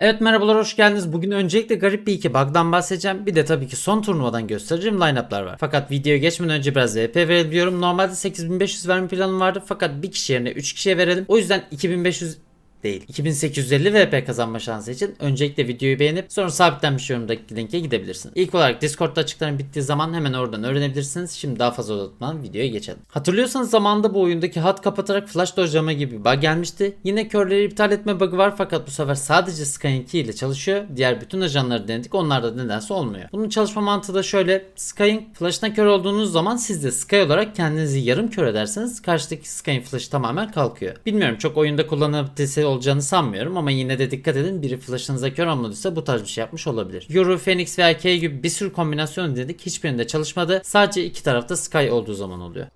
Evet merhabalar hoş geldiniz. Bugün öncelikle garip bir iki bug'dan bahsedeceğim. Bir de tabii ki son turnuvadan göstereceğim line-up'lar var. Fakat videoya geçmeden önce biraz VP verebiliyorum. Normalde 8500 verme planım vardı fakat bir kişi yerine 3 kişiye verelim. O yüzden 2500 değil. 2850 VP kazanma şansı için öncelikle videoyu beğenip sonra sabitlenmiş yorumdaki linke gidebilirsiniz. İlk olarak Discord'da açıkların bittiği zaman hemen oradan öğrenebilirsiniz. Şimdi daha fazla uzatmadan videoya geçelim. Hatırlıyorsanız zamanında bu oyundaki hat kapatarak flash dojlama gibi bir bug gelmişti. Yine körleri iptal etme bug'ı var fakat bu sefer sadece Sky 2 ile çalışıyor. Diğer bütün ajanları denedik onlarda nedense olmuyor. Bunun çalışma mantığı da şöyle. Sky'ın flash'ına kör olduğunuz zaman siz de Sky olarak kendinizi yarım kör ederseniz karşıdaki Sky'ın flash'ı tamamen kalkıyor. Bilmiyorum çok oyunda kullanabilitesi olacağını sanmıyorum ama yine de dikkat edin biri flash'ınıza kör olmadıysa bu tarz bir şey yapmış olabilir. Euro, Phoenix ve AK gibi bir sürü kombinasyon denedik. Hiçbirinde çalışmadı. Sadece iki tarafta Sky olduğu zaman oluyor.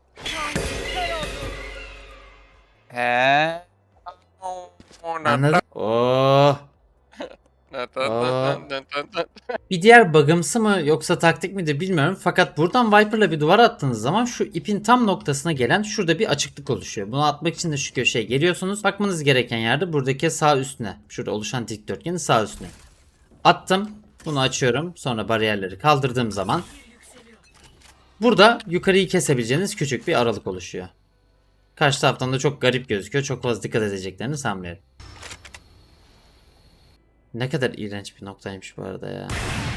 He. Anladın? Oh. Bir diğer bug'ımsı mı yoksa taktik midir bilmiyorum. Fakat buradan Viper'la bir duvar attığınız zaman şu ipin tam noktasına gelen şurada bir açıklık oluşuyor. Bunu atmak için de şu köşeye geliyorsunuz. Bakmanız gereken yerde buradaki sağ üstüne. Şurada oluşan dikdörtgenin sağ üstüne. Attım. Bunu açıyorum. Sonra bariyerleri kaldırdığım zaman burada yukarıyı kesebileceğiniz küçük bir aralık oluşuyor. Karşı taraftan da çok garip gözüküyor. Çok fazla dikkat edeceklerini sanmıyorum. Ne kadar iğrenç bir noktaymış bu arada ya.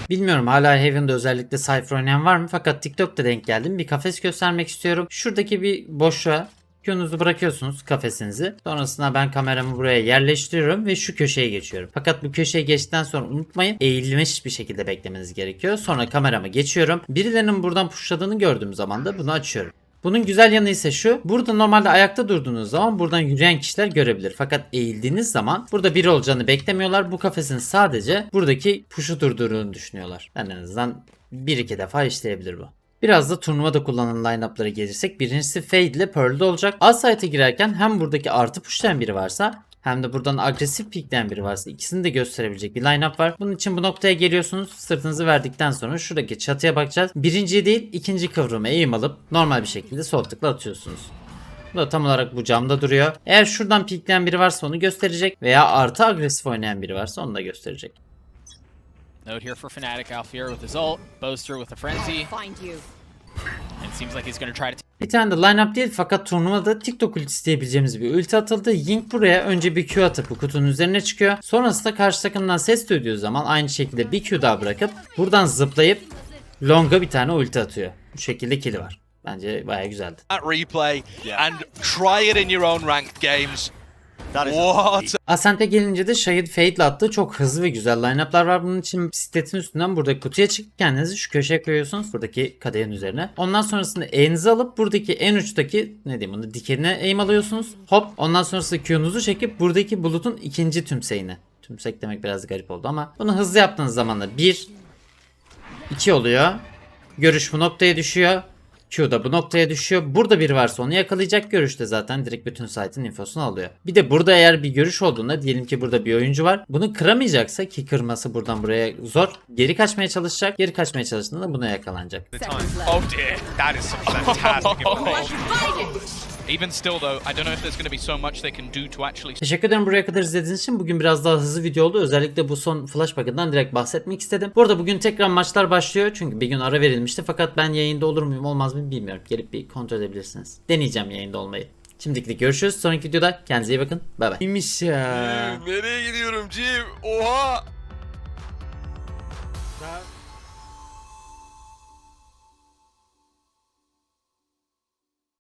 Bilmiyorum hala Haven'da özellikle Cypher oynayan var mı? Fakat TikTok'ta denk geldim. Bir kafes göstermek istiyorum. Şuradaki bir boşluğa Q'nuzu bırakıyorsunuz kafesinizi. Sonrasında ben kameramı buraya yerleştiriyorum ve şu köşeye geçiyorum. Fakat bu köşeye geçtikten sonra unutmayın eğilmiş bir şekilde beklemeniz gerekiyor. Sonra kameramı geçiyorum. Birilerinin buradan pushladığını gördüğüm zaman da bunu açıyorum. Bunun güzel yanı ise şu. Burada normalde ayakta durduğunuz zaman buradan yürüyen kişiler görebilir. Fakat eğildiğiniz zaman burada biri olacağını beklemiyorlar. Bu kafesin sadece buradaki puşu durdurduğunu düşünüyorlar. Yani en azından bir iki defa işleyebilir bu. Biraz da turnuvada kullanılan line-up'lara gelirsek birincisi Fade ile Pearl'de olacak. A site'e girerken hem buradaki artı pushlayan biri varsa hem de buradan agresif pikleyen biri varsa ikisini de gösterebilecek bir line-up var. Bunun için bu noktaya geliyorsunuz. Sırtınızı verdikten sonra şuradaki çatıya bakacağız. Birinci değil ikinci kıvrımı eğim alıp normal bir şekilde sol tıkla atıyorsunuz. Bu da tam olarak bu camda duruyor. Eğer şuradan pikleyen biri varsa onu gösterecek veya artı agresif oynayan biri varsa onu da gösterecek. Note here for Fnatic, Alfier with his ult, Boaster with a frenzy, find you. Bir tane de line-up değil fakat turnuvada TikTok ultisi diyebileceğimiz bir ulti atıldı. Ying buraya önce bir Q atıp bu kutunun üzerine çıkıyor. Sonrasında karşı takımdan ses duyduğu zaman aynı şekilde bir Q daha bırakıp buradan zıplayıp Long'a bir tane ulti atıyor. Bu şekilde kill'i var. Bence baya güzeldi. that replay and try it in your own ranked games. What? Ascent'e gelince de Shahid Fade'le attığı çok hızlı ve güzel line-up'lar var. Bunun için bisikletin üstünden buradaki kutuya çıkıp kendinizi şu köşeye koyuyorsunuz. Buradaki kadehin üzerine. Ondan sonrasında E'nizi alıp buradaki en uçtaki ne diyeyim bunu dikenine aim alıyorsunuz. Hop ondan sonrasında Q'nuzu çekip buradaki bulutun ikinci tümseyine. Tümsek demek biraz garip oldu ama bunu hızlı yaptığınız zaman da 1 2 oluyor. Görüş bu noktaya düşüyor. Q da bu noktaya düşüyor. Burada biri varsa onu yakalayacak. Görüşte zaten direkt bütün site'in infosunu alıyor. Bir de burada eğer bir görüş olduğunda diyelim ki burada bir oyuncu var. Bunu kıramayacaksa ki kırması buradan buraya zor. Geri kaçmaya çalışacak. Geri kaçmaya çalıştığında buna yakalanacak. Oh dear, that is some fantastic. Even still though, I don't know if there's gonna be so much they can do to actually Teşekkür ederim buraya kadar izlediğiniz için. Bugün biraz daha hızlı video oldu. Özellikle bu son flash bug'ından direkt bahsetmek istedim. Bu arada bugün tekrar maçlar başlıyor. Çünkü bir gün ara verilmişti. Fakat ben yayında olur muyum olmaz mı bilmiyorum. Gelip bir kontrol edebilirsiniz. Deneyeceğim yayında olmayı. Şimdilik görüşürüz. Sonraki videoda kendinize iyi bakın. Bay bay. İyiymiş ya. Nereye gidiyorum Jim? Oha! Daha